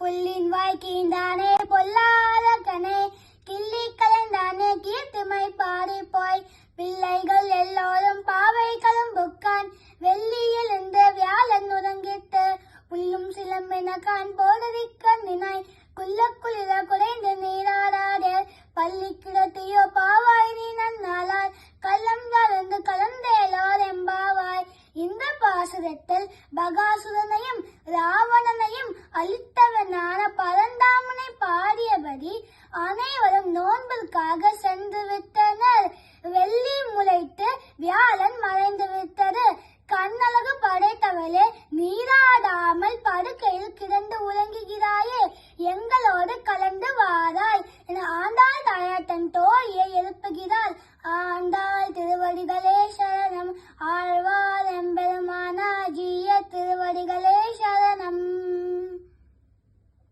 புல்லின் வாய்க்கின்றானே பொல்லாத கனே. கிள்ளி கலைந்தானே கீர்த்திமை பாடி போய். பிள்ளைகள் எல்லோரும் பாவைகளும் புக்கான் வெள்ளியில் இந்த வியாழன் உறங்கிட்டு புல்லும் சிலம்பென கான் போடுதிக்க நினாய். குள்ள குளிர குறைந்து நீராடாதே. பள்ளி கிடத்தியோ பாவாய் நீ நன்னாளால் கள்ளம் கலந்து கலந்தேலோர் எம்பாவாய் இந்த பாசுரத்தில் பகாசுரனையும் ராவணனையும் அழித்து இருந்தபடி அனைவரும் நோன்புக்காக சென்று விட்டனர். வெள்ளி முளைத்து வியாழன் மறைந்து விட்டது. கண்ணழகு படைத்தவளே நீராடாமல் படுக்கையில் கிடந்து உறங்குகிறாயே எங்களோடு கலந்து வாராய். ஆண்டாள் தாயார் தோழியை எழுப்புகிறாள். ஆண்டாள் திருவடிகளே